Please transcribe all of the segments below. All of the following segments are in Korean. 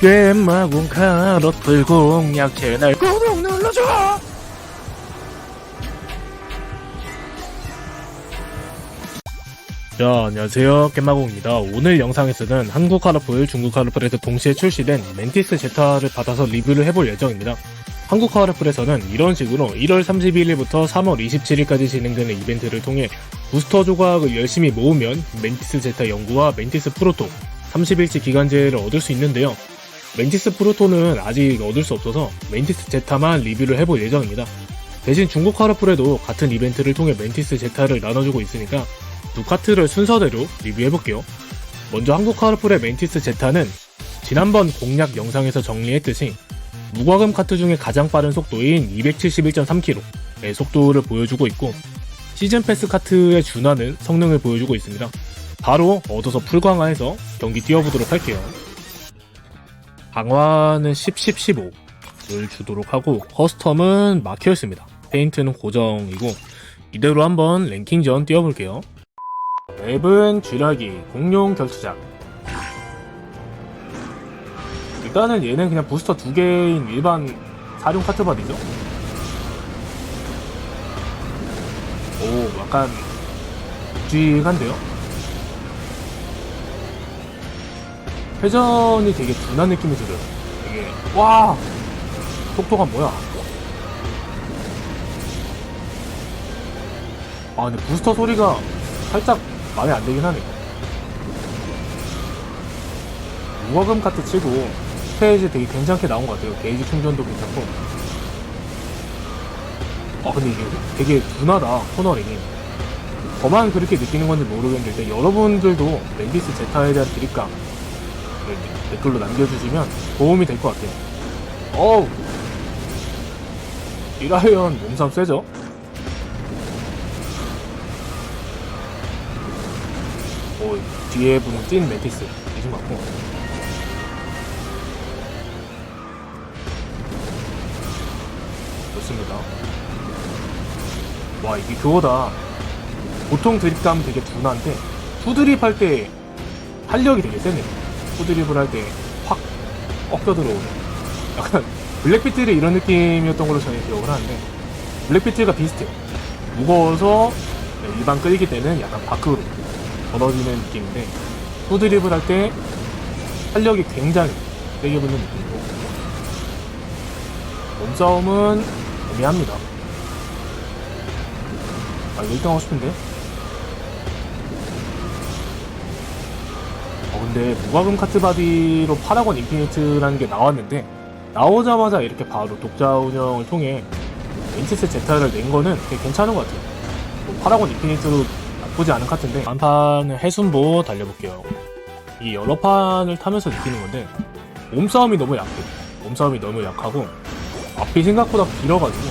꿰마군 카로플 공략 채널 구독 눌러줘! 자 안녕하세요. 깻마공입니다. 오늘 영상에서는 한국 카라풀 중국 카라풀에서 동시에 출시된 멘티스 제타를 받아서 리뷰를 해볼 예정입니다. 한국 카라풀에서는 이런 식으로 1월 31일부터 3월 27일까지 진행되는 이벤트를 통해 부스터 조각을 열심히 모으면 멘티스 제타 연구와 멘티스 프로토 30일치 기간제를 얻을 수 있는데요 멘티스 프로토는 아직 얻을 수 없어서 멘티스 제타만 리뷰를 해볼 예정입니다 대신 중국 카라풀에도 같은 이벤트를 통해 멘티스 제타를 나눠주고 있으니까 두 카트를 순서대로 리뷰해볼게요. 먼저 한국 카르풀의 멘티스 제타는 지난번 공략 영상에서 정리했듯이 무과금 카트 중에 가장 빠른 속도인 271.3km의 속도를 보여주고 있고 시즌 패스 카트에 준하는 성능을 보여주고 있습니다. 바로 얻어서 풀강화해서 경기 뛰어보도록 할게요. 강화는 10, 10, 15를 주도록 하고 커스텀은 막혀있습니다. 페인트는 고정이고 이대로 한번 랭킹전 뛰어볼게요. 맵은 쥐라기 공룡 결투장 일단은 얘는 그냥 부스터 두 개인 일반 사륜 카트바디죠 오 약간 묵직한데요 회전이 되게 둔한 느낌이 들어요 되게 와 속도가 뭐야 아 근데 부스터 소리가 살짝 마음에 안 들긴 하네. 무과금 카트 치고 스테이지 되게 괜찮게 나온 것 같아요. 게이지 충전도 괜찮고. 아 근데 이게 되게 둔하다 코너링이. 저만 그렇게 느끼는 건지 모르겠는데 여러분들도 랜디스 제타에 대한 드립감 댓글로 남겨주시면 도움이 될 것 같아요. 어우! 이라이언 몸싸움 세죠? 뭐 뒤에 분은 찐 메티스. 이좀 같고. 좋습니다. 와 이게 그거다. 보통 드립감 되게 둔한데 투드립 할 때 활력이 되게 세네 투드립을 할 때 확 꺾여 들어오네 약간 블랙비틀이 이런 느낌이었던 걸로 저는 기억을 하는데 블랙비틀과 비슷해요. 무거워서 일반 끌기 때는 약간 밖으로 벌어지는 느낌인데 후드립을 할때 활력이 굉장히 세게 붙는 느낌이고 몸싸움은 애매합니다. 아 이거 1등 하고 싶은데 어 근데 무과금 카트바디로 파라곤 인피니트라는 게 나왔는데 나오자마자 이렇게 바로 독자 운영을 통해 멘티스 제타를 낸 거는 되게 괜찮은 것 같아요. 뭐 파라곤 인피니트로 나쁘지 않은 카트인데. 한판은 해순보 달려볼게요. 이 여러 판을 타면서 느끼는 건데 몸싸움이 너무 약해. 몸싸움이 너무 약하고 앞이 생각보다 길어가지고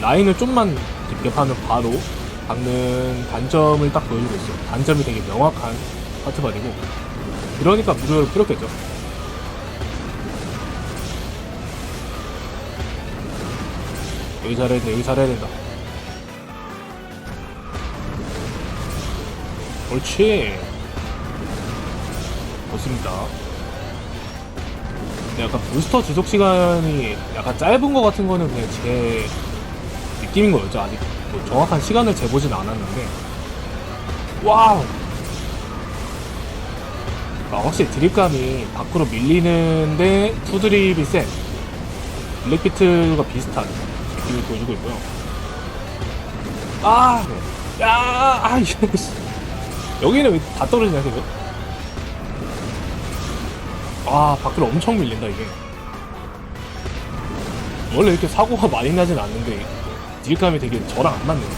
라인을 좀만 깊게 파면 바로 박는 단점을 딱 보여주고 있어 단점이 되게 명확한 카트바디고 그러니까 무료를 풀었겠죠 여기 잘해야 돼 여기 잘해야 된다 옳지. 좋습니다. 약간 부스터 지속 시간이 약간 짧은 것 같은 거는 그냥 제 느낌인 거였죠. 아직 뭐 정확한 시간을 재보진 않았는데. 와우! 아, 확실히 드립감이 밖으로 밀리는데 투드립이 센 블랙비틀과 비슷한 느낌을 보여주고 있고요. 아! 야! 아! 이씨. 여기는 왜 다 떨어지냐 지금? 아 밖으로 엄청 밀린다 이게 원래 이렇게 사고가 많이 나진 않는데 딜감이 되게 저랑 안 맞네요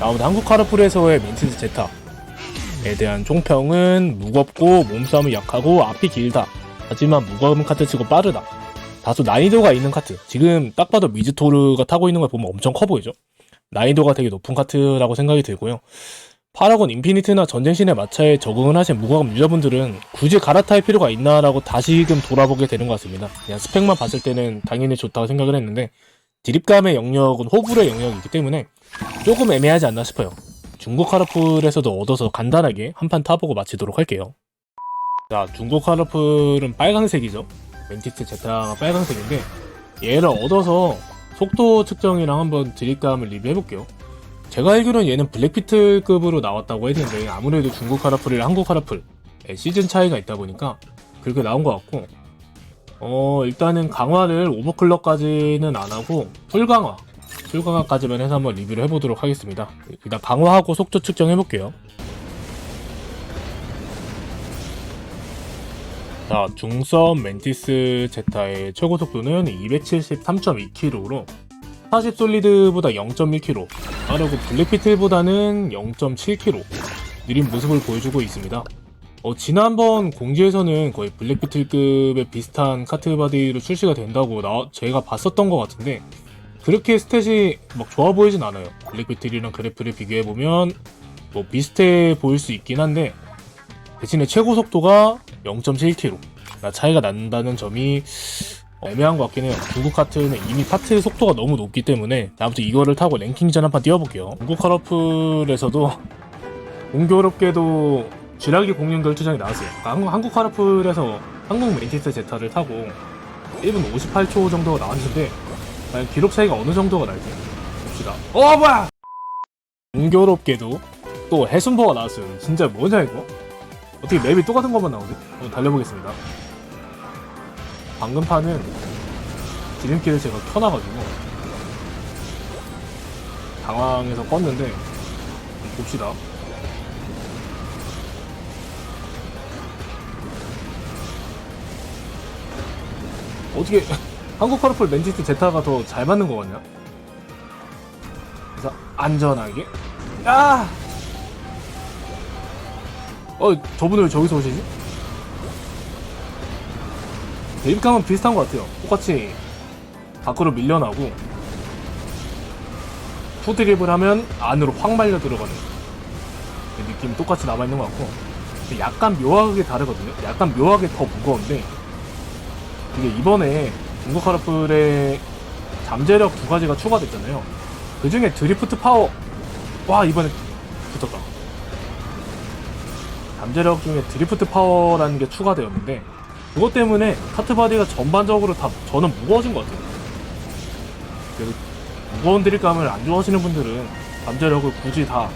아무튼 한국 카르풀에서의 멘티스 제타 에 대한 총평은 무겁고 몸싸움이 약하고 앞이 길다. 하지만 무거운 카트 치고 빠르다. 다소 난이도가 있는 카트. 지금 딱 봐도 미즈토르가 타고 있는 걸 보면 엄청 커 보이죠? 난이도가 되게 높은 카트라고 생각이 들고요. 파라곤 인피니트나 전쟁신의 마차에 적응을 하신 무과금 유저분들은 굳이 갈아탈 필요가 있나라고 다시금 돌아보게 되는 것 같습니다. 그냥 스펙만 봤을 때는 당연히 좋다고 생각을 했는데 드립감의 영역은 호불의 영역이기 때문에 조금 애매하지 않나 싶어요. 중국 카르풀에서도 얻어서 간단하게 한 판 타보고 마치도록 할게요. 자, 중국 카르풀은 빨간색이죠. 멘티스 제타가 빨간색인데 얘를 얻어서 속도 측정이랑 한번 드립감을 리뷰해볼게요. 제가 알기로는 얘는 블랙피틀급으로 나왔다고 했는데 아무래도 중국 카라풀이랑 한국 카라풀 시즌 차이가 있다 보니까 그렇게 나온 것 같고 어 일단은 강화를 오버클럭까지는 안 하고 풀강화 풀강화까지만 해서 한번 리뷰를 해보도록 하겠습니다. 일단 강화하고 속도 측정해볼게요. 자, 중섬 멘티스 제타의 최고 속도는 273.2km로 40 솔리드보다 0.1km, 빠르고 블랙비틀보다는 0.7km 느린 모습을 보여주고 있습니다. 어, 지난번 공지에서는 거의 블랙비틀급의 비슷한 카트바디로 출시가 된다고 나, 제가 봤었던 것 같은데 그렇게 스탯이 막 좋아 보이진 않아요. 블랙비틀이랑 그래프를 비교해보면 뭐 비슷해 보일 수 있긴 한데 대신에 최고 속도가 0.7km. 나 차이가 난다는 점이 애매한 것 같긴 해요. 중국 카트는 이미 파트 속도가 너무 높기 때문에 아무튼 이거를 타고 랭킹전 한판 뛰어볼게요. 중국 카라풀에서도 공교롭게도 쥐라기 공룡 결투장이 나왔어요. 그러니까 한국, 한국 카라풀에서 한국 멘티스 제타를 타고 1분 58초 정도가 나왔는데 과연 기록 차이가 어느 정도가 날지 봅시다. 어 뭐야! 공교롭게도 또 해순보가 나왔어요. 진짜 뭐냐 이거? 어떻게 맵이 똑같은 것만 나오지? 한번 달려보겠습니다. 방금 판은 지름길을 제가 켜놔가지고 당황해서 껐는데 봅시다. 어떻게 한국 카르풀 맨지스 제타가 더 잘 맞는 거 같냐? 그래서 안전하게 야! 어 저분은 왜 저기서 오시지? 대입감은 비슷한 것 같아요. 똑같이 밖으로 밀려나고 푸드립을 하면 안으로 확 말려 들어가는 그 느낌이 똑같이 남아있는 것 같고 약간 묘하게 다르거든요. 약간 묘하게 더 무거운데 이게 이번에 카라풀에 잠재력 두 가지가 추가됐잖아요. 그 중에 드리프트 파워 와 이번에 붙었다. 잠재력 중에 드리프트 파워라는 게 추가되었는데 그것 때문에 카트 바디가 전반적으로 다 저는 무거워진 것 같아요. 그래서 무거운 드립감을 안 좋아하시는 분들은 잠재력을 굳이 다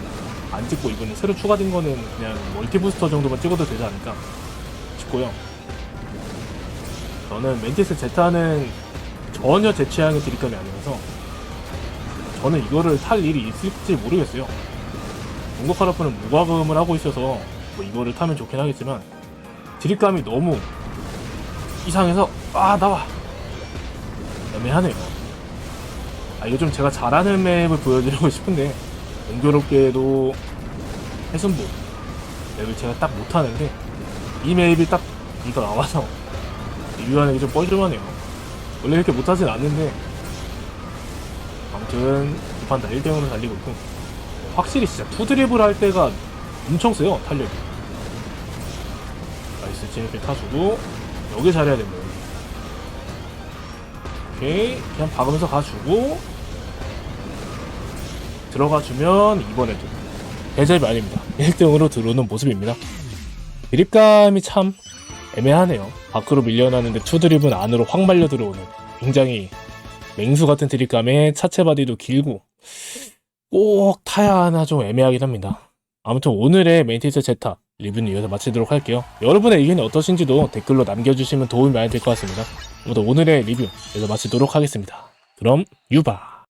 안 찍고 이번에 새로 추가된 거는 그냥 멀티 부스터 정도만 찍어도 되지 않을까 싶고요. 저는 멘티스 제타는 전혀 제 취향의 드립감이 아니라서 저는 이거를 탈 일이 있을지 모르겠어요. 중국 카라프는 무과금을 하고 있어서 뭐 이거를 타면 좋긴 하겠지만 드립감이 너무 이상해서 아 나와 애매하네요. 아 이거 좀 제가 잘하는 맵을 보여드리고 싶은데 공교롭게도 해순부 맵을 제가 딱 못하는데 이 맵이 딱 이거 나와서 리뷰하는 게 좀 뻘쭘하네요. 원래 이렇게 못하진 않는데 아무튼 두판 다 1대0으로 달리고 있고 확실히 진짜 투드립을 할 때가 엄청 세요 탄력이. 나이스 진입길 타주고 여기 잘해야 됩니다 여기. 오케이. 그냥 박으면서 가주고 들어가주면 이번에도. 대접이 아닙니다. 1등으로 들어오는 모습입니다. 드립감이 참 애매하네요 밖으로 밀려나는데 투드립은 안으로 확 말려 들어오는 굉장히 맹수 같은 드립감에 차체 바디도 길고 꼭 타야 하나 좀 애매하긴 합니다 아무튼 오늘의 멘티스 제타 리뷰는 여기서 마치도록 할게요. 여러분의 의견이 어떠신지도 댓글로 남겨주시면 도움이 많이 될 것 같습니다. 아무튼 오늘의 리뷰 여기서 마치도록 하겠습니다. 그럼 유바